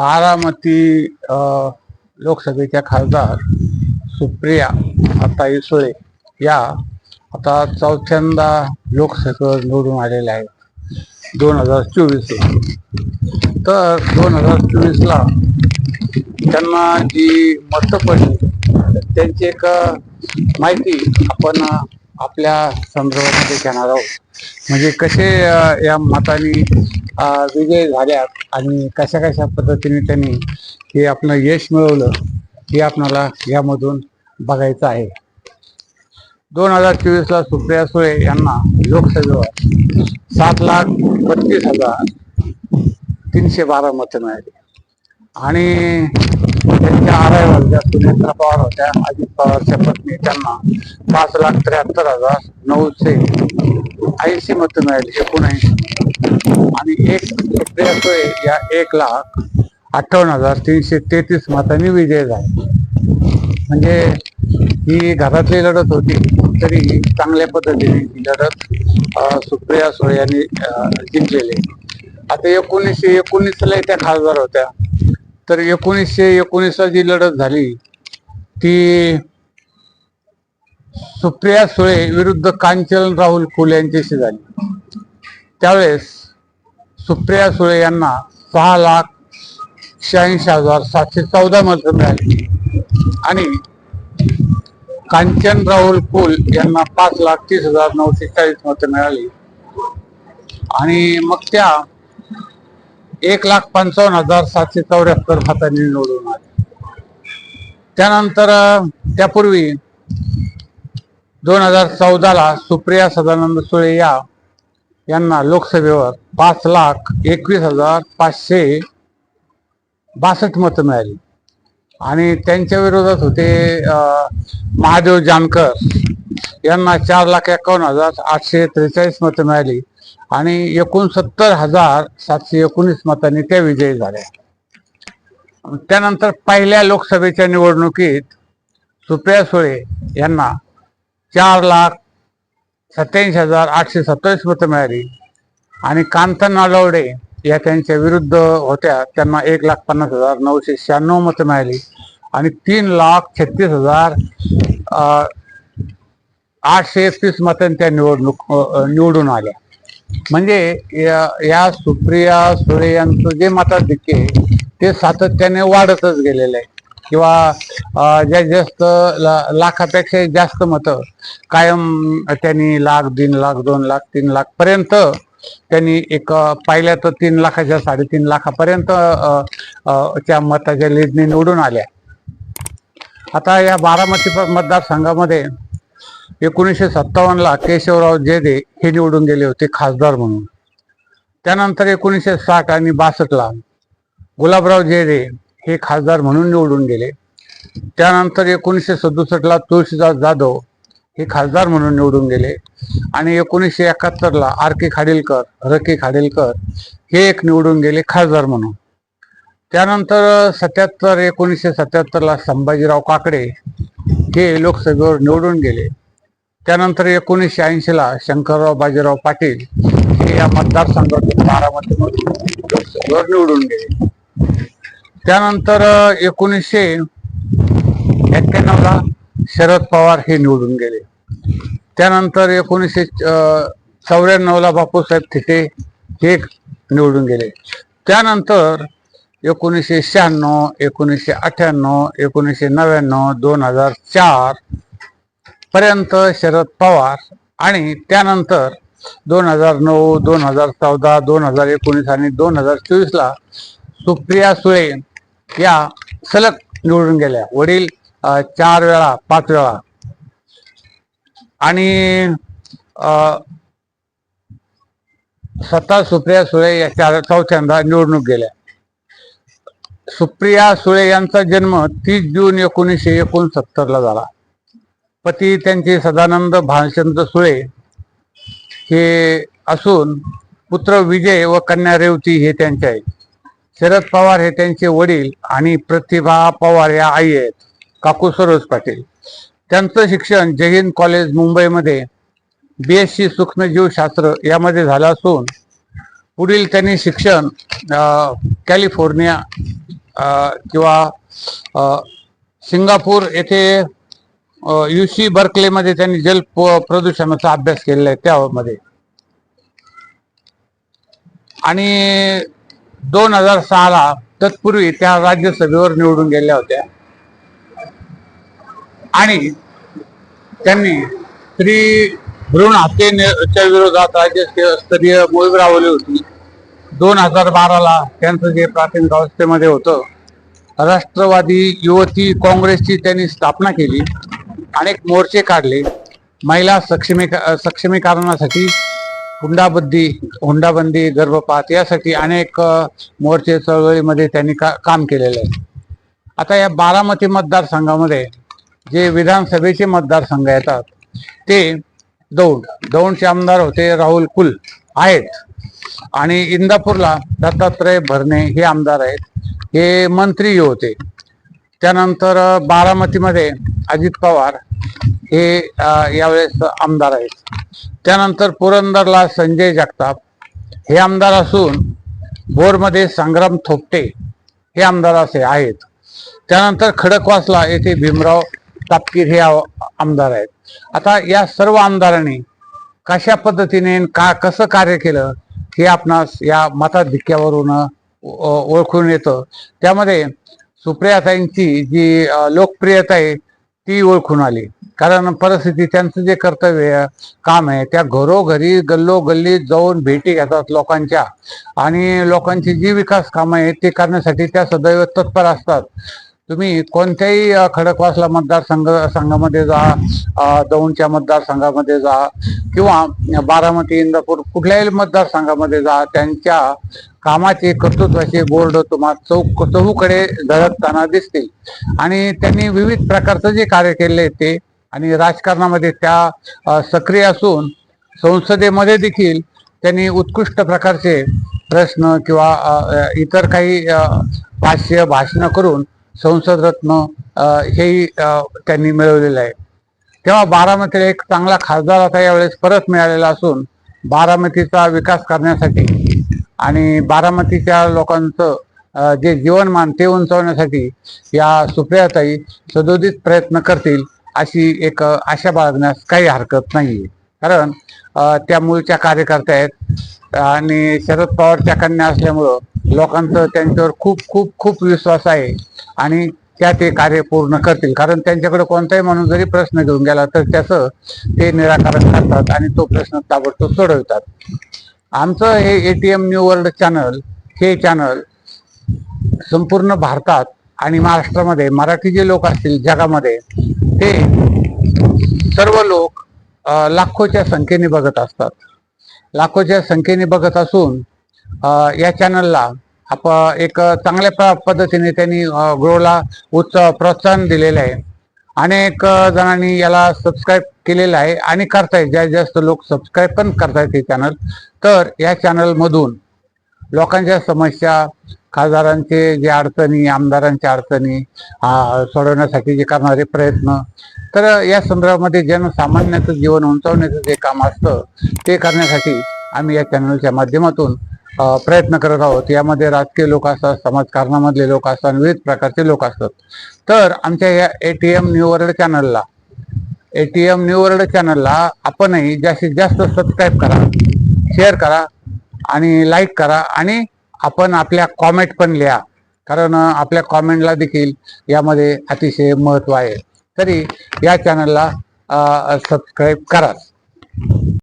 बारामती लोकसभेच्या खासदार सुप्रिया आता सुळे या आता चौथ्यांदा लोकसभेवर निवडून आलेल्या आहेत. दोन हजार चोवीसला. तर दोन हजार चोवीसला त्यांना जी मतं पडली त्यांची एक माहिती आपण आपल्या संदर्भामध्ये घेणार आहोत. म्हणजे कसे या मतानी विजय झाल्यात आणि कशा कशा पद्धतीने त्यांनी हे आपलं यश मिळवलं हे आपणाला यामधून बघायचं आहे. दोन हजार चोवीसला सुप्रिया सुळे यांना लोकसभेवर सात लाख बत्तीस हजार तीनशे बारा मतं मिळाली. आणि त्यांच्या आरायवर ज्या सुनेत्रा पवार होत्या अजित पवारच्या पत्नी त्यांना पाच लाख त्र्याहत्तर हजार नऊशे ऐंशी मतं मिळाली एकोणऐंशी. आणि एक सुप्रिया सुळे या एक लाख अठ्ठावन्न हजार तीनशे तेहतीस मतांनी विजय झाले. म्हणजे ही घरातली लढत होती तरी चांगल्या पद्धतीने ही लढत सुप्रिया सुळे यांनी जिंकलेली. आता एकोणीसशे एकोणीसला त्या खासदार होत्या. तर एकोणीसशे एकोणीसला जी लढत झाली ती सुप्रिया सुळे विरुद्ध कांचन राहुल कुल यांच्याशी झाली. त्यावेळेस सुप्रिया सुळे यांना सहा लाख शहाऐंशी हजार सातशे चौदा मतं मिळाली. आणि कांचन राहुल कुल यांना पाच लाख तीस हजार नऊशे चाळीस मतं मिळाली. आणि मग त्या एक लाख पंचावन्न हजार सातशे चौऱ्याहत्तर मतांनी निवडून आले. त्यानंतर त्यापूर्वी दोन हजार चौदाला सुप्रिया सदानंद सुळे या यांना लोकसभेवर पाच लाख एकवीस हजार पाचशे बासष्ट मतं मिळाली. आणि त्यांच्या विरोधात होते अं, महादेव जानकर. यांना चार लाख एकावन्न हजार आठशे त्रेचाळीस मतं मिळाली. आणि एकोणसत्तर हजार सातशे एकोणीस मतांनी त्या विजयी झाल्या. त्यानंतर पहिल्या लोकसभेच्या निवडणुकीत सुप्रिया सुळे यांना चार लाख सत्याऐंशी हजार आठशे सत्तावीस मतं मिळाली आणि कांतन नालवडे या त्यांच्या विरुद्ध होत्या. त्यांना एक लाख पन्नास हजार नऊशे शहाण्णव मतं मिळाली आणि तीन लाख छत्तीस हजार आठशे एकतीस मतांनी त्या निवडणूक निवडून आल्या. म्हणजे या या सुप्रिया सुळे यांचं जे मताधिक्य आहे ते सातत्याने वाढतच गेलेलं आहे. किंवा ज्या जास्त लाखापेक्षा जास्त मतं कायम त्यांनी लाख दीड लाख दोन लाख तीन लाख पर्यंत त्यांनी एक पाहिल्या पहिल्या तर तीन लाखाच्या साडेतीन लाखापर्यंत त्या मताच्या लीडने निवडून आल्या. आता या बारामती मतदारसंघामध्ये एकोणीसशे सत्तावन्नला केशवराव जेदे हे निवडून गेले होते खासदार म्हणून. त्यानंतर एकोणीसशे साठ आणि बासष्टला गुलाबराव जेदे हे खासदार म्हणून निवडून गेले. त्यानंतर एकोणीसशे सदुसष्टला तुळशीदास जाधव हे खासदार म्हणून निवडून गेले. आणि एकोणीसशे एकाहत्तरला आर के खाडिलकर र के खाडिलकर हे एक निवडून गेले खासदार म्हणून. त्यानंतर सत्याहत्तर एकोणीसशे सत्याहत्तरला संभाजीराव काकडे हे लोकसभेवर निवडून गेले. त्यानंतर एकोणीसशे ऐंशीला शंकरराव बाजीराव पाटील हे या मतदारसंघातून बारामतीमधून निवडून गेले. त्यानंतर एकोणीसशे एक्क्याण्णवला शरद पवार हे निवडून गेले. त्यानंतर एकोणीसशे चौऱ्याण्णवला बापूसाहेब थिटे हे निवडून गेले. त्यानंतर एकोणीसशे शहाण्णव एकोणीसशे अठ्ठ्याण्णव एकोणीसशे नव्याण्णव दोन हजार चार पर्यंत शरद पवार आणि त्यानंतर दोन हजार नऊ दोन हजार चौदा दोन हजार एकोणीस आणि दोन हजार चोवीसला सुप्रिया सुळे या सलग निवडून गेल्या. वडील चार वेळा पाच वेळा. आणि स्वतः सुप्रिया सुळे या चार चौथ्यांदा निवडणूक गेल्या. सुप्रिया सुळे यांचा जन्म तीस जून एकोणीसशे एकोणसत्तरला झाला. पती त्यांचे सदानंद भानचंद सुळे हे असून पुत्र विजय व कन्या रेवती हे त्यांचे आहेत. शरद पवार हे त्यांचे वडील आणि प्रतिभा पवार या आई आहेत. काकू सरोज पाटील. त्यांचं शिक्षण जयहिंद कॉलेज मुंबईमध्ये बी एस सी सूक्ष्मजीवशास्त्र यामध्ये झालं असून पुढील त्यांनी शिक्षण कॅलिफोर्निया किंवा सिंगापूर येथे यू सी बर्कलेमध्ये त्यांनी जल प्रदूषणाचा अभ्यास केलेला आहे त्यामध्ये. आणि दोन हजार सहाला तत्पूर्वी त्या राज्यसभेवर निवडून गेल्या होत्या. आणि त्यांनी स्त्री भ्रूण हत्येच्या विरोधात राज्यस्तरीय मोहीम राबवली होती. दोन हजार बाराला त्यांचं जे प्राथमिक अवस्थेमध्ये होतं राष्ट्रवादी युवती काँग्रेसची त्यांनी स्थापना केली. अनेक मोर्चे काढले. महिला सक्षमी सक्षमीकरणासाठी हुंडाबंदी हुंडाबंदी गर्भपात यासाठी अनेक मोर्चे चळवळीमध्ये त्यांनी का काम केलेलं आहे. आता या बारामती मतदारसंघामध्ये जे विधानसभेचे मतदारसंघ येतात ते दौंड दौंडचे आमदार होते राहुल कुल आहेत. आणि इंदापूरला दत्तात्रय भरणे हे आमदार आहेत. हे मंत्री होते. त्यानंतर बारामतीमध्ये अजित पवार हे यावेळेस आमदार आहेत. त्यानंतर पुरंदरला संजय जगताप हे आमदार असून भोरमध्ये संग्राम थोपटे हे आमदार असे आहेत. त्यानंतर खडकवासला येथे भीमराव तापकीर हे आमदार आहेत. आता या सर्व आमदारांनी कशा पद्धतीने का कसं कार्य केलं हे आपणास या मताधिक्यावरून ओळखून येतं. त्यामध्ये सुप्रियाताईंची जी लोकप्रियता आहे ती ओळखून आली. कारण परिस्थिती त्यांचं जे कर्तव्य काम आहे त्या घरोघरी गल्लोगल्ली जाऊन भेटी घेतात लोकांच्या. आणि लोकांची जी विकास कामं आहेत ते करण्यासाठी त्या सदैव तत्पर असतात. तुम्ही कोणत्याही खडकवासला मतदारसंघ संघामध्ये जा दौंडच्या मतदारसंघामध्ये जा किंवा बारामती इंदापूर कुठल्याही मतदारसंघामध्ये जा त्यांच्या कामाचे कर्तृत्वाचे बोर्ड तुम्हाला चौक चहूकडे धडकताना दिसतील. आणि त्यांनी विविध प्रकारचं जे कार्य केले ते आणि राजकारणामध्ये त्या सक्रिय असून संसदेमध्ये देखील त्यांनी उत्कृष्ट प्रकारचे प्रश्न किंवा इतर काही भाष्य भाषणं करून संसदरत्न हेही त्यांनी मिळवलेलं आहे. तेव्हा बारामतीला एक चांगला खासदार आता यावेळेस परत मिळालेला असून बारामतीचा विकास करण्यासाठी आणि बारामतीच्या लोकांचं जे जीवनमान ते उंचावण्यासाठी या सुप्रियाताई सदोदित प्रयत्न करतील अशी एक आशा बाळगण्यास काही हरकत नाहीये. कारण त्या मूळच्या कार्यकर्त्या आहेत आणि शरद पवारच्या कन्या असल्यामुळं लोकांचं त्यांच्यावर खूप खूप खूप विश्वास आहे. आणि त्या ते कार्य पूर्ण करतील. कारण त्यांच्याकडे कोणताही माणूस जरी प्रश्न घेऊन गेला तर त्याचं ते निराकरण करतात आणि तो प्रश्न ताबडतोब सोडवतात. आमचं हे एटीएम न्यू वर्ल्ड चॅनल हे चॅनल संपूर्ण भारतात आणि महाराष्ट्रामध्ये मराठी जे लोक असतील जगामध्ये ते सर्व लोक लाखोच्या संख्येने बघत असतात. लाखोच्या संख्येने बघत असून या चॅनलला आप एक चांगल्या प- पद्धतीने त्यांनी ग्रोला उच्च प्रोत्साहन दिलेलं आहे. अनेक जणांनी याला सबस्क्राईब केलेलं आहे आणि करतायत. जास्त जास्त लोक सबस्क्राईब पण करतायत हे चॅनल तर या चॅनलमधून लोकांच्या समस्या खासदारांचे जे अडचणी आमदारांच्या अडचणी सोडवण्यासाठी जे करणारे प्रयत्न तर या संदर्भामध्ये जनसामान्याचं जीवन उंचावण्याचं जे काम असतं ते करण्यासाठी आम्ही या चॅनलच्या माध्यमातून प्रयत्न करत आहोत. यामध्ये राजकीय लोक असतात समाजकारणामधले लोक असतात विविध प्रकारचे लोक असतात. तर आमच्या या A T M new world चॅनलला A T M new world चॅनलला आपणही जास्तीत जास्त सबस्क्राईब करा शेअर करा आणि लाईक करा आणि आपण आपल्या कॉमेंट पण लिहा. कारण आपल्या कॉमेंटला देखील यामध्ये अतिशय महत्त्व आहे. तरी या चॅनलला सबस्क्राईब करा.